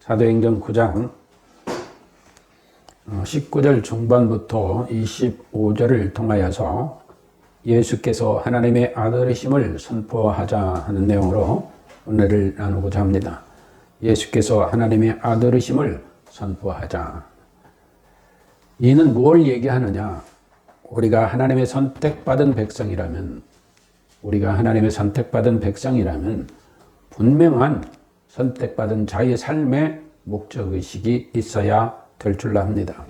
사도행전 9장 19절 어, 중반부터 25절을 통하여서 예수께서 하나님의 아들이심을 선포하자 하는 내용으로 오늘을 나누고자 합니다. 예수께서 하나님의 아들이심을 선포하자. 이는 뭘 얘기하느냐? 우리가 하나님의 선택받은 백성이라면, 우리가 하나님의 선택받은 백성이라면 분명한 선택받은 자의 삶의 목적의식이 있어야 될 줄로 합니다.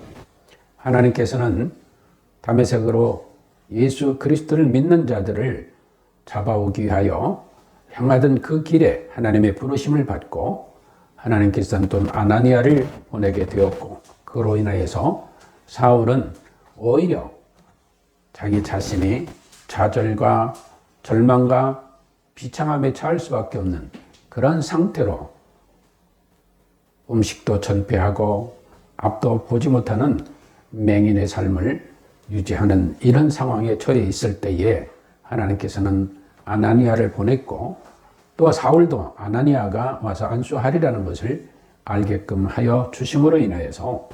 하나님께서는 담에색으로 예수 그리스도를 믿는 자들을 잡아오기 위하여 향하던 그 길에 하나님의 부르심을 받고 하나님께서는 또 아나니아를 보내게 되었고 그로 인하여서 사울은 오히려 자기 자신이 좌절과 절망과 비창함에 처할 수밖에 없는 그런 상태로 음식도 전폐하고 앞도 보지 못하는 맹인의 삶을 유지하는 이런 상황에 처해 있을 때에 하나님께서는 아나니아를 보냈고 또 사울도 아나니아가 와서 안수하리라는 것을 알게끔 하여 주심으로 인하여서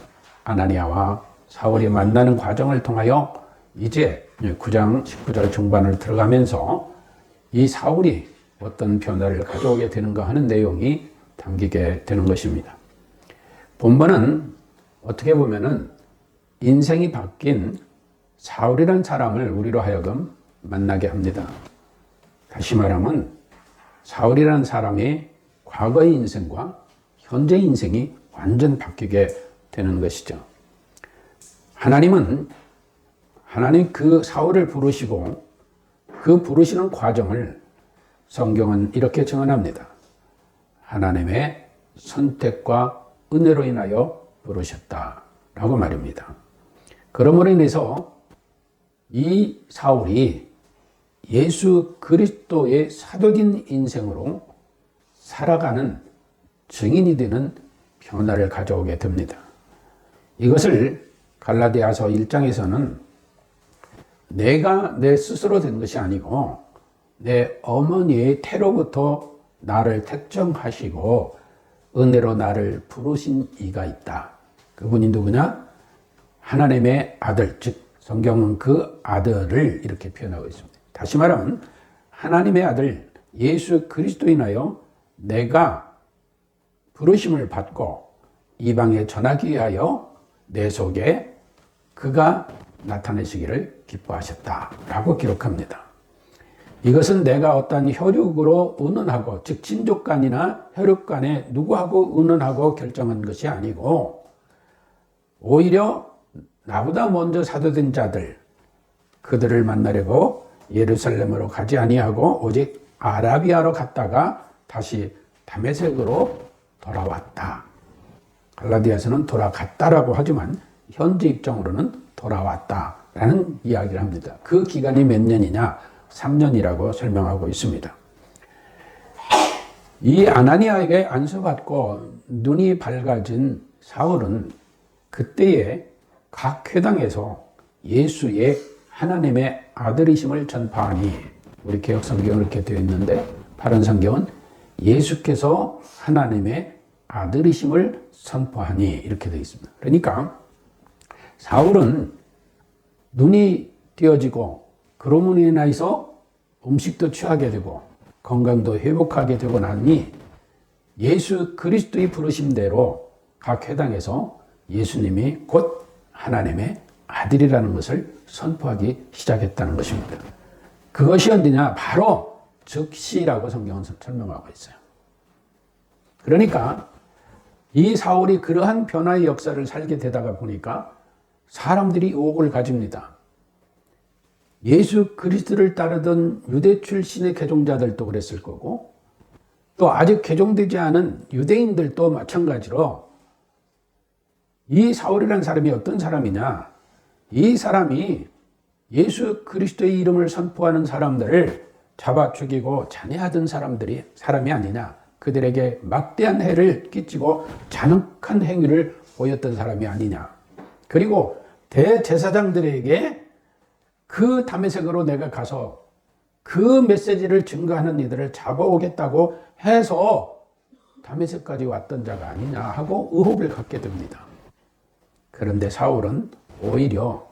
아나니아와 사울이 만나는 과정을 통하여 이제 9장 19절 중반을 들어가면서 이 사울이 어떤 변화를 가져오게 되는가 하는 내용이 담기게 되는 것입니다. 본문은 어떻게 보면은 인생이 바뀐 사울이란 사람을 우리로 하여금 만나게 합니다. 다시 말하면 사울이라는 사람의 과거의 인생과 현재 인생이 완전 바뀌게 되는 것이죠. 하나님은 하나님 그 사울을 부르시고 그 부르시는 과정을 성경은 이렇게 정언합니다. 하나님의 선택과 은혜로 인하여 부르셨다. 라고 말입니다. 그러므로 인해서 이 사울이 예수 그리스도의 사도인 인생으로 살아가는 증인이 되는 변화를 가져오게 됩니다. 이것을 갈라디아서 1장에서는 내가 내 스스로 된 것이 아니고 내 어머니의 태로부터 나를 택정하시고 은혜로 나를 부르신 이가 있다. 그분이 누구냐? 하나님의 아들, 즉 성경은 그 아들을 이렇게 표현하고 있습니다. 다시 말하면 하나님의 아들 예수 그리스도 인하여 내가 부르심을 받고 이방에 전하기 위하여 내 속에 그가 나타내시기를 기뻐하셨다라고 기록합니다. 이것은 내가 어떤 혈육으로 의논하고 즉 친족 간이나 혈육 간에 누구하고 의논하고 결정한 것이 아니고 오히려 나보다 먼저 사도된 자들 그들을 만나려고 예루살렘으로 가지 아니하고 오직 아라비아로 갔다가 다시 다메섹으로 돌아왔다. 갈라디아서는 돌아갔다라고 하지만 현재 입장으로는 돌아왔다라는 이야기를 합니다. 그 기간이 몇 년이냐? 3년이라고 설명하고 있습니다. 이 아나니아에게 안수받고 눈이 밝아진 사울은 그때에 각 회당에서 예수의 하나님의 아들이심을 전파하니 우리 개혁 성경은 이렇게 되어 있는데 바른 성경은 예수께서 하나님의 아들이심을 선포하니 이렇게 되어 있습니다. 그러니까 사울은 눈이 띄어지고 그러므로 인해서 음식도 취하게 되고 건강도 회복하게 되고 나니 예수 그리스도의 부르심대로 각 회당에서 예수님이 곧 하나님의 아들이라는 것을 선포하기 시작했다는 것입니다. 그것이 언제냐? 바로 즉시라고 성경은 설명하고 있어요. 그러니까 이 사울이 그러한 변화의 역사를 살게 되다가 보니까 사람들이 의혹을 가집니다. 예수 그리스도를 따르던 유대 출신의 개종자들도 그랬을 거고 또 아직 개종되지 않은 유대인들도 마찬가지로 이 사울이라는 사람이 어떤 사람이냐? 이 사람이 예수 그리스도의 이름을 선포하는 사람들을 잡아 죽이고 잔해하던 사람들이 사람이 아니냐? 그들에게 막대한 해를 끼치고 잔혹한 행위를 보였던 사람이 아니냐? 그리고 대제사장들에게 그 담에색으로 내가 가서 그 메시지를 증거하는 이들을 잡아오겠다고 해서 다메섹까지 왔던 자가 아니냐 하고 의혹을 갖게 됩니다. 그런데 사울은 오히려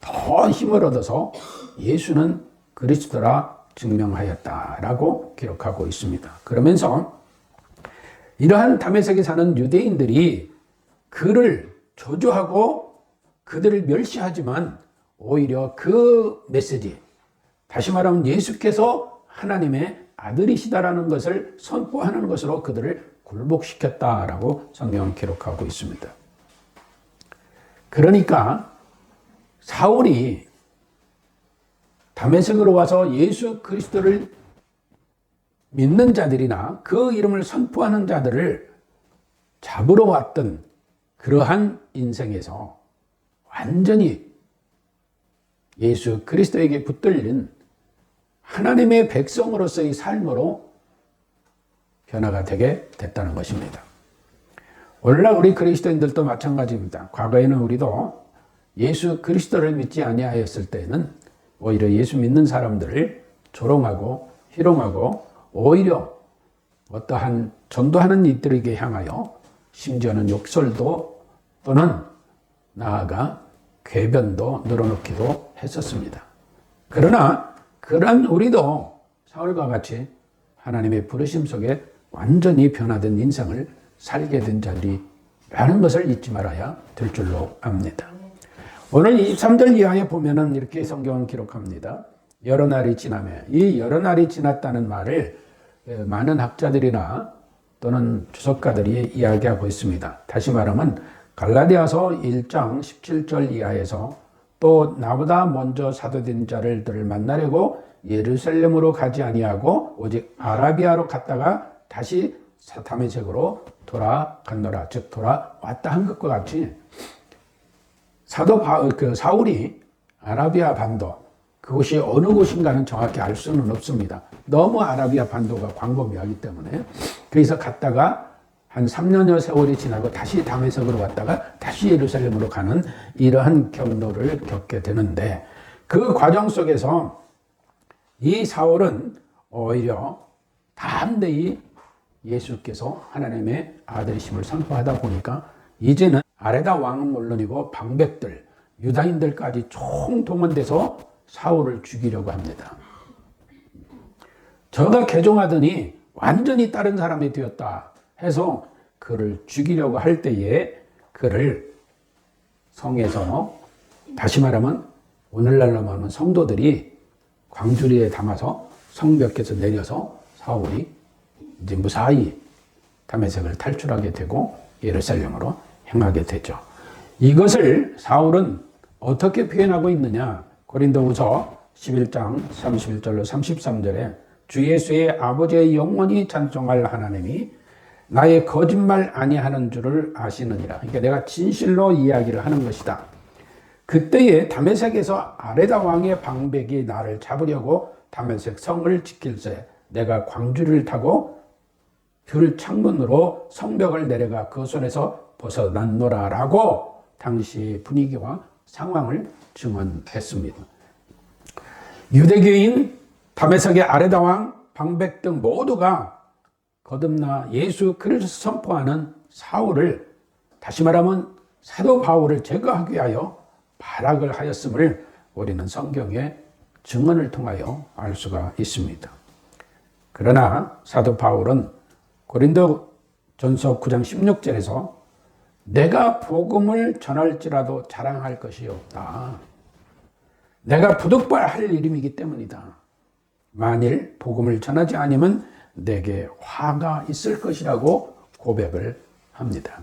더 힘을 얻어서 예수는 그리스도라 증명하였다라고 기록하고 있습니다. 그러면서 이러한 다메섹에 사는 유대인들이 그를 저주하고 그들을 멸시하지만 오히려 그 메시지, 다시 말하면 예수께서 하나님의 아들이시다라는 것을 선포하는 것으로 그들을 굴복시켰다라고 성경은 기록하고 있습니다. 그러니까 사울이 다메섹으로 와서 예수 그리스도를 믿는 자들이나 그 이름을 선포하는 자들을 잡으러 왔던 그러한 인생에서 완전히 예수 그리스도에게 붙들린 하나님의 백성으로서의 삶으로 변화가 되게 됐다는 것입니다. 오늘날 우리 그리스도인들도 마찬가지입니다. 과거에는 우리도 예수 그리스도를 믿지 아니하였을 때는 오히려 예수 믿는 사람들을 조롱하고 희롱하고 오히려 어떠한 전도하는 이들에게 향하여 심지어는 욕설도 또는 나아가 궤변도 늘어놓기도 했었습니다. 그러나 그러한 우리도 사울과 같이 하나님의 부르심 속에 완전히 변화된 인생을 살게 된 자들이라는 것을 잊지 말아야 될 줄로 압니다. 오늘 23절 이하에 보면은 이렇게 성경은 기록합니다. 여러 날이 지나며 이 여러 날이 지났다는 말을 많은 학자들이나 또는 주석가들이 이야기하고 있습니다. 다시 말하면 갈라디아서 1장 17절 이하에서 또 나보다 먼저 사도된 자들을 만나려고 예루살렘으로 가지 아니하고 오직 아라비아로 갔다가 다시 사타메색으로 돌아간노라 즉 돌아왔다 한 것과 같이 사도 바, 그 사울이 아라비아 반도 그곳이 어느 곳인가는 정확히 알 수는 없습니다. 너무 아라비아 반도가 광범위하기 때문에 그래서 갔다가 한 3년여 세월이 지나고 다시 다메섹으로 왔다가 다시 예루살렘으로 가는 이러한 경로를 겪게 되는데 그 과정 속에서 이 사울은 오히려 담대히 예수께서 하나님의 아들이심을 선포하다 보니까 이제는 아레다 왕은 물론이고 방백들 유다인들까지 총동원돼서 사울을 죽이려고 합니다. 저가 개종하더니 완전히 다른 사람이 되었다 해서 그를 죽이려고 할 때에 그를 성에서 다시 말하면 오늘날로 말하면 성도들이 광주리에 담아서 성벽에서 내려서 사울이 이제 무사히 다메섹을 탈출하게 되고 예루살렘으로 행하게 되죠. 이것을 사울은 어떻게 표현하고 있느냐? 고린도후서 11장 31절로 33절에 주 예수의 아버지의 영원히 찬송할 하나님이 나의 거짓말 아니하는 줄을 아시느니라. 그러니까 내가 진실로 이야기를 하는 것이다. 그때에 다메섹에서 아레다 왕의 방백이 나를 잡으려고 다메섹 성을 지킬세 내가 광주를 타고 귤 창문으로 성벽을 내려가 그 손에서 벗어났노라라고 당시 분위기와 상황을 증언했습니다. 유대교인 다메섹의 아레다 왕 방백 등 모두가 거듭나 예수 그리스도 선포하는 사울을 다시 말하면 사도 바울을 제거하기 위하여 발악을 하였음을 우리는 성경의 증언을 통하여 알 수가 있습니다. 그러나 사도 바울은 고린도 전서 9장 16절에서 내가 복음을 전할지라도 자랑할 것이 없다. 내가 부득발할 일임이기 때문이다. 만일 복음을 전하지 않으면 내게 화가 있을 것이라고 고백을 합니다.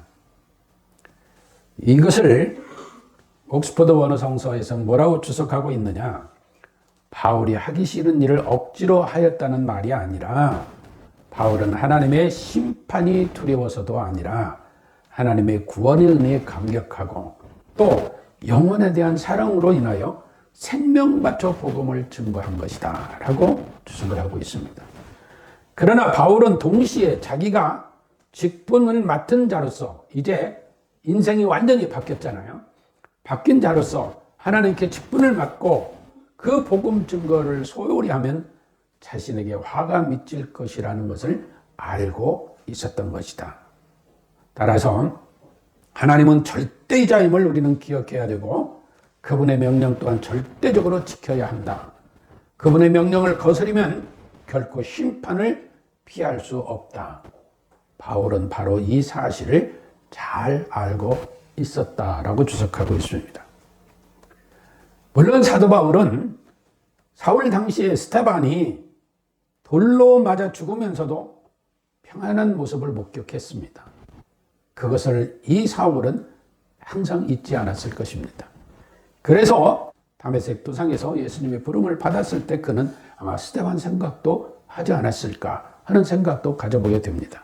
이것을 옥스퍼드 원어 성서에서 뭐라고 주석하고 있느냐? 바울이 하기 싫은 일을 억지로 하였다는 말이 아니라 바울은 하나님의 심판이 두려워서도 아니라 하나님의 구원의 은혜에 감격하고 또 영혼에 대한 사랑으로 인하여 생명 바쳐 복음을 증거한 것이다 라고 주석을 하고 있습니다. 그러나 바울은 동시에 자기가 직분을 맡은 자로서 이제 인생이 완전히 바뀌었잖아요. 바뀐 자로서 하나님께 직분을 맡고 그 복음 증거를 소홀히 하면 자신에게 화가 미칠 것이라는 것을 알고 있었던 것이다. 따라서 하나님은 절대자임을 우리는 기억해야 되고 그분의 명령 또한 절대적으로 지켜야 한다. 그분의 명령을 거스리면 결코 심판을 피할 수 없다. 바울은 바로 이 사실을 잘 알고 있었다라고 주석하고 있습니다. 물론 사도 바울은 사울 당시에 스테반이 돌로 맞아 죽으면서도 평안한 모습을 목격했습니다. 그것을 이 사울은 항상 잊지 않았을 것입니다. 그래서 다메섹 도상에서 예수님의 부름을 받았을 때 그는 아마 스테반 생각도 하지 않았을까 하는 생각도 가져보게 됩니다.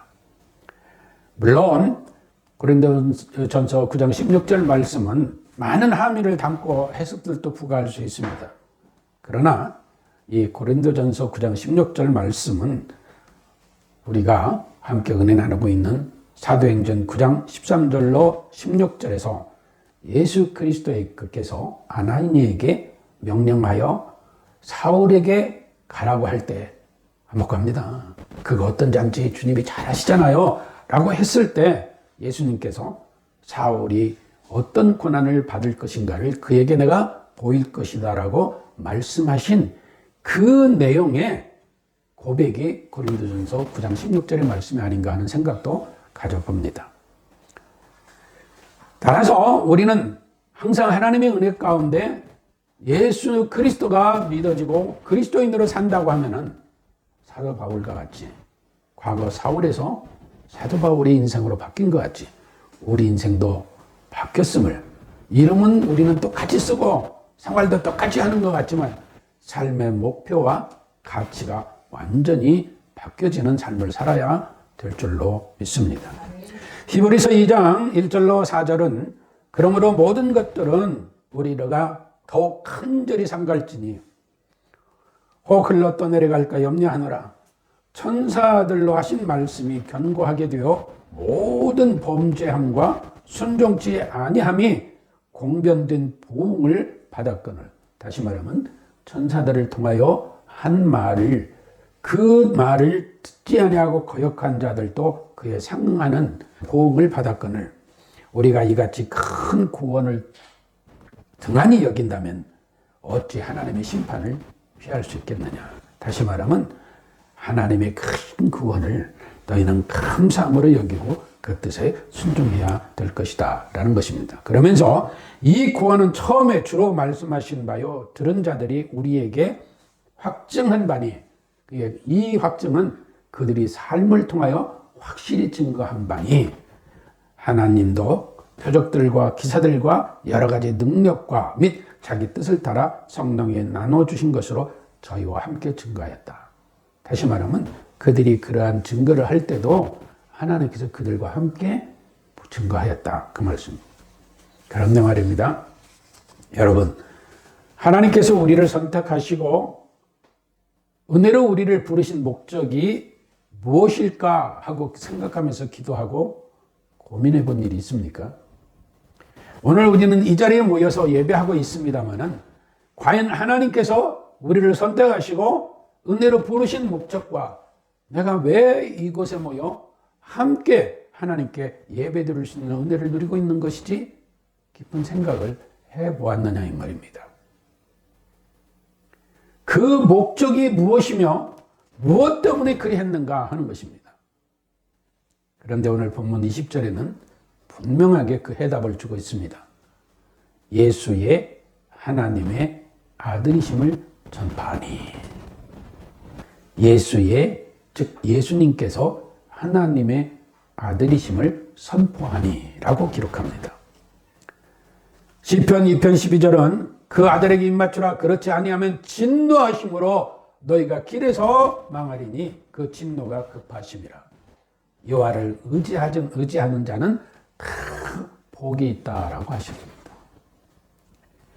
물론 고린도전서 9장 16절 말씀은 많은 함의를 담고 해석들도 부과할 수 있습니다. 그러나 이 고린도전서 9장 16절 말씀은 우리가 함께 은혜 나누고 있는 사도행전 9장 13절로 16절에서 예수 그리스도의 그께서 아나니에게 명령하여 사울에게 가라고 할 때 못 갑니다. 그거 어떤 장치 주님이 잘 아시잖아요. 라고 했을 때 예수님께서 사울이 어떤 고난을 받을 것인가를 그에게 내가 보일 것이다 라고 말씀하신 그 내용의 고백이 고린도전서 9장 16절의 말씀이 아닌가 하는 생각도 가져봅니다. 따라서 우리는 항상 하나님의 은혜 가운데 예수 그리스도가 믿어지고 그리스도인으로 산다고 하면은 사도 바울과 같이 과거 사울에서 사도 바울의 인생으로 바뀐 것 같지. 우리 인생도 바뀌었음을 이름은 우리는 똑같이 쓰고 생활도 똑같이 하는 것 같지만 삶의 목표와 가치가 완전히 바뀌어지는 삶을 살아야 될 줄로 믿습니다. 히브리서 2장 1절로 4절은 그러므로 모든 것들은 우리가 더욱 큰절히 삼갈지니 혹 흘러 떠내려갈까 염려하노라. 천사들로 하신 말씀이 견고하게 되어 모든 범죄함과 순종치 아니함이 공변된 부흥을 받았거늘. 다시 말하면 천사들을 통하여 한 말을 그 말을 듣지 아니하고 거역한 자들도 그에 상응하는 보응을 받았거늘. 우리가 이같이 큰 구원을 등한히 여긴다면 어찌 하나님의 심판을 피할 수 있겠느냐? 다시 말하면 하나님의 큰 구원을 너희는 감사함으로 여기고 그 뜻에 순종해야 될 것이다 라는 것입니다. 그러면서 이 구원은 처음에 주로 말씀하신 바요 들은 자들이 우리에게 확증한 바니 이 확증은 그들이 삶을 통하여 확실히 증거한 바니 하나님도 표적들과 기사들과 여러 가지 능력과 및 자기 뜻을 따라 성령에 나눠 주신 것으로 저희와 함께 증거하였다. 다시 말하면 그들이 그러한 증거를 할 때도 하나님께서 그들과 함께 증거하였다. 그 말씀. 그런데 말입니다. 여러분, 하나님께서 우리를 선택하시고 은혜로 우리를 부르신 목적이 무엇일까 하고 생각하면서 기도하고 고민해 본 일이 있습니까? 오늘 우리는 이 자리에 모여서 예배하고 있습니다만은 과연 하나님께서 우리를 선택하시고 은혜로 부르신 목적과 내가 왜 이곳에 모여 함께 하나님께 예배 드릴 수 있는 은혜를 누리고 있는 것이지 깊은 생각을 해 보았느냐 이 말입니다. 그 목적이 무엇이며 무엇 때문에 그리 했는가 하는 것입니다. 그런데 오늘 본문 20절에는 분명하게 그 해답을 주고 있습니다. 예수의 하나님의 아들이심을 전파하니. 예수의, 즉 예수님께서 하나님의 아들이심을 선포하니 라고 기록합니다. 시편 2편 12절은 그 아들에게 입맞추라 그렇지 아니하면 진노하심으로 너희가 길에서 망하리니 그 진노가 급하심이라. 여호와를 의지하는 자는 큰 복이 있다라고 하십니다.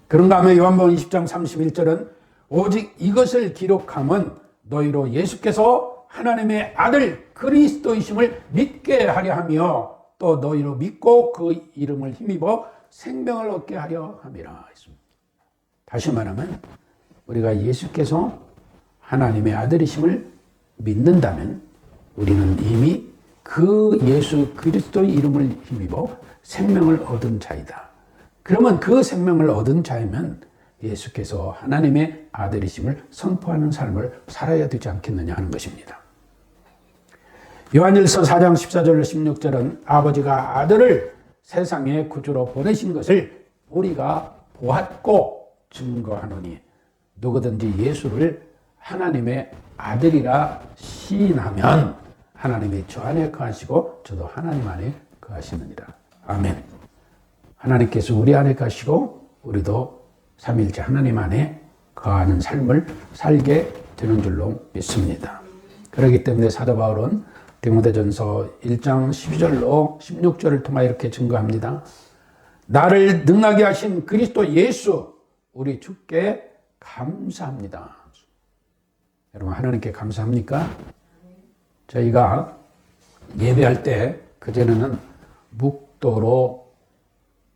그런가 하면 요한복음 20장 31절은 오직 이것을 기록함은 너희로 예수께서 하나님의 아들 그리스도이심을 믿게 하려 하며 또 너희로 믿고 그 이름을 힘입어 생명을 얻게 하려 함이라 했습니다. 다시 말하면 우리가 예수께서 하나님의 아들이심을 믿는다면 우리는 이미 그 예수 그리스도의 이름을 힘입어 생명을 얻은 자이다. 그러면 그 생명을 얻은 자이면 예수께서 하나님의 아들이심을 선포하는 삶을 살아야 되지 않겠느냐 하는 것입니다. 요한일서 4장 14절 16절은 아버지가 아들을 세상에 구주로 보내신 것을 우리가 보았고 증거하노니 누구든지 예수를 하나님의 아들이라 시인하면 하나님이 저 안에 거하시고 저도 하나님 안에 거하시느니라. 아멘. 하나님께서 우리 안에 가시고 우리도 삼일째 하나님 안에 거하는 삶을 살게 되는 줄로 믿습니다. 그렇기 때문에 사도 바울은 디모데전서 1장 12절로 16절을 통하 이렇게 증거합니다. 나를 능하게 하신 그리스도 예수 우리 주께 감사합니다. 여러분 하나님께 감사합니까? 저희가 예배할 때 그전에는 묵도로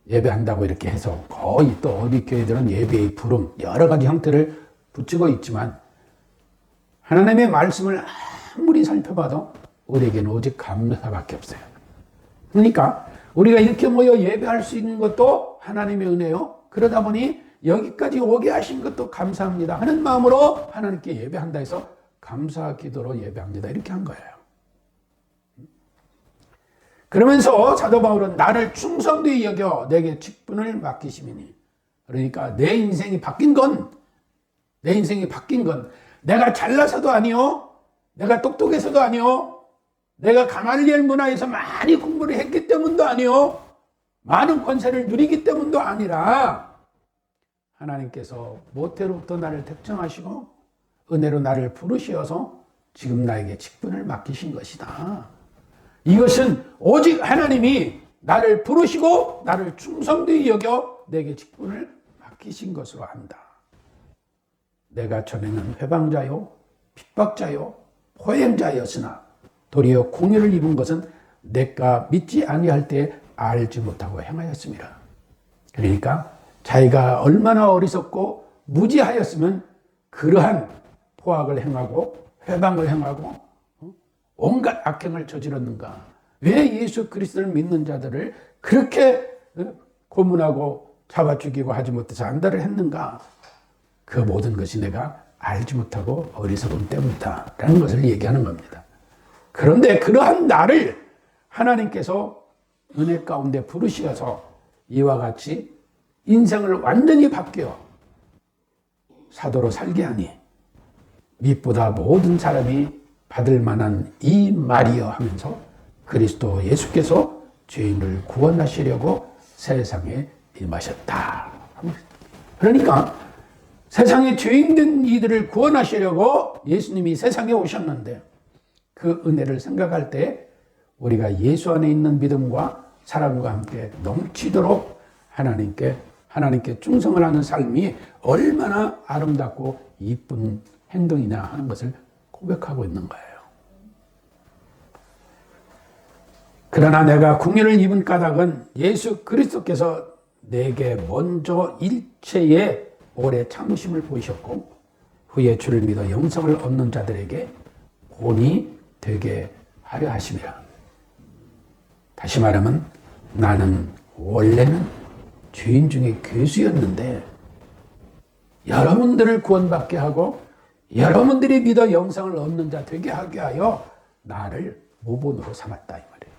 예배한다고 이렇게 해서 거의 또 어디 교회들은 예배의 부름 여러 가지 형태를 붙이고 있지만 하나님의 말씀을 아무리 살펴봐도 우리에게는 오직 감사밖에 없어요. 그러니까 우리가 이렇게 모여 예배할 수 있는 것도 하나님의 은혜요. 그러다 보니 여기까지 오게 하신 것도 감사합니다. 하는 마음으로 하나님께 예배한다 해서 감사 기도로 예배합니다. 이렇게 한 거예요. 그러면서 사도 바울은 나를 충성되이 여겨 내게 직분을 맡기심이니 그러니까 내 인생이 바뀐 건 내 인생이 바뀐 건 내가 잘나서도 아니요 내가 똑똑해서도 아니요 내가 가말리엘 문화에서 많이 공부를 했기 때문도 아니요 많은 권세를 누리기 때문도 아니라 하나님께서 모태로부터 나를 택정하시고 은혜로 나를 부르시어서 지금 나에게 직분을 맡기신 것이다. 이것은 오직 하나님이 나를 부르시고 나를 충성되이 여겨 내게 직분을 맡기신 것으로 한다. 내가 전에는 회방자요, 핍박자요, 포행자였으나 도리어 공유를 입은 것은 내가 믿지 아니할 때 알지 못하고 행하였습니다. 그러니까 자기가 얼마나 어리석고 무지하였으면 그러한 포악을 행하고 회방을 행하고 어? 온갖 악행을 저질렀는가? 왜 예수 그리스도를 믿는 자들을 그렇게 어? 고문하고 잡아 죽이고 하지 못해서 안달을 했는가? 그 모든 것이 내가 알지 못하고 어리석음 때문이다. 라는 것을 얘기하는 겁니다. 그런데 그러한 나를 하나님께서 은혜 가운데 부르시어서 이와 같이 인생을 완전히 바뀌어 사도로 살게 하니 밑보다 모든 사람이 받을 만한 이 말이여 하면서 그리스도 예수께서 죄인을 구원하시려고 세상에 임하셨다. 그러니까 세상에 죄인된 이들을 구원하시려고 예수님이 세상에 오셨는데 그 은혜를 생각할 때 우리가 예수 안에 있는 믿음과 사랑과 함께 넘치도록 하나님께 하나님께 충성을 하는 삶이 얼마나 아름답고 이쁜 행동이냐 하는 것을 고백하고 있는 거예요. 그러나 내가 궁유를 입은 까닭은 예수 그리스도께서 내게 먼저 일체의 오래 참으심을 보이셨고 후에 주를 믿어 영성을 얻는 자들에게 본이 되게 하려 하심이라. 다시 말하면 나는 원래는 죄인 중에 괴수였는데 여러분들을 구원받게 하고 여러분들이 믿어 영성을 얻는 자 되게 하게 하여 나를 모본으로 삼았다 이 말이에요.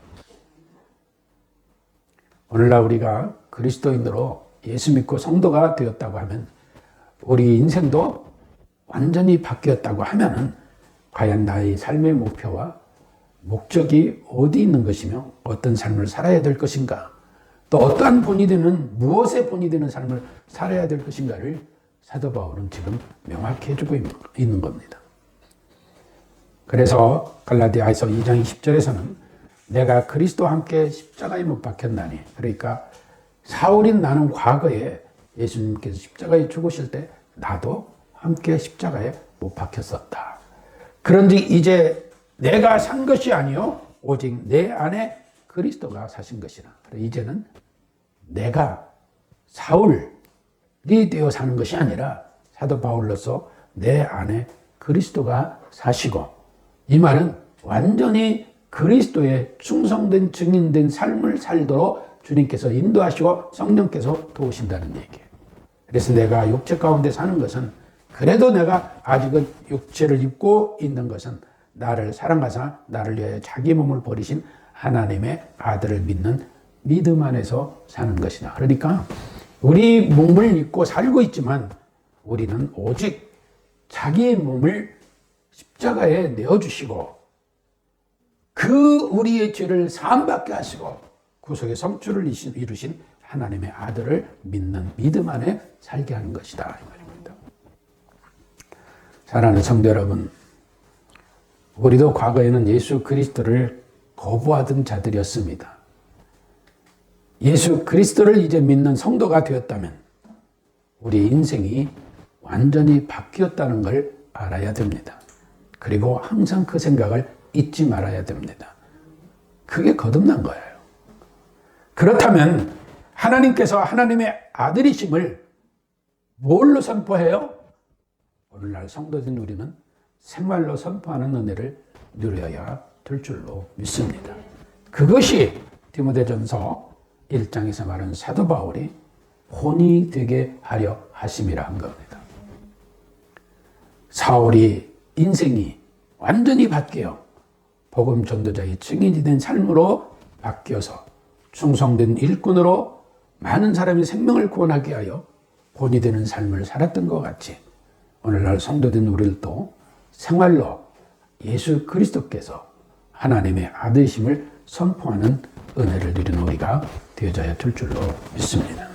오늘날 우리가 그리스도인으로 예수 믿고 성도가 되었다고 하면 우리 인생도 완전히 바뀌었다고 하면은 과연 나의 삶의 목표와 목적이 어디 있는 것이며 어떤 삶을 살아야 될 것인가 또 어떠한 본이 되는 무엇의 본이 되는 삶을 살아야 될 것인가를 사도 바울은 지금 명확히 해주고 있는 겁니다. 그래서 갈라디아에서 2장 20절에서는 내가 그리스도와 함께 십자가에 못 박혔나니 그러니까 사울인 나는 과거에 예수님께서 십자가에 죽으실 때 나도 함께 십자가에 못 박혔었다. 그런지 이제 내가 산 것이 아니요 오직 내 안에 그리스도가 사신 것이라. 이제는 내가 사울 네 되어 사는 것이 아니라 사도 바울로서 내 안에 그리스도가 사시고 이 말은 완전히 그리스도의 충성된 증인된 삶을 살도록 주님께서 인도하시고 성령께서 도우신다는 얘기예요. 그래서 내가 육체 가운데 사는 것은 그래도 내가 아직은 육체를 입고 있는 것은 나를 사랑하사 나를 위하여 자기 몸을 버리신 하나님의 아들을 믿는 믿음 안에서 사는 것이다. 그러니까 우리 몸을 입고 살고 있지만 우리는 오직 자기의 몸을 십자가에 내어주시고 그 우리의 죄를 사함받게 하시고 구속의 성취를 이루신 하나님의 아들을 믿는 믿음 안에 살게 하는 것이다. 이 말입니다. 사랑하는 성도 여러분, 우리도 과거에는 예수 그리스도를 거부하던 자들이었습니다. 예수 그리스도를 이제 믿는 성도가 되었다면 우리 인생이 완전히 바뀌었다는 걸 알아야 됩니다. 그리고 항상 그 생각을 잊지 말아야 됩니다. 그게 거듭난 거예요. 그렇다면 하나님께서 하나님의 아들이심을 뭘로 선포해요? 오늘날 성도된 우리는 생활로 선포하는 은혜를 누려야 될 줄로 믿습니다. 그것이 디모데전서 1장에서 말하는 사도 바울이 혼이 되게 하려 하심이라 한 겁니다. 사울이 인생이 완전히 바뀌어 복음 전도자의 증인이 된 삶으로 바뀌어서 충성된 일꾼으로 많은 사람의 생명을 구원하게 하여 본이 되는 삶을 살았던 것 같이 오늘날 성도된 우리들도 생활로 예수 그리스도께서 하나님의 아들심을 선포하는 은혜를 누리는 우리가 되어져야 될 줄로 믿습니다.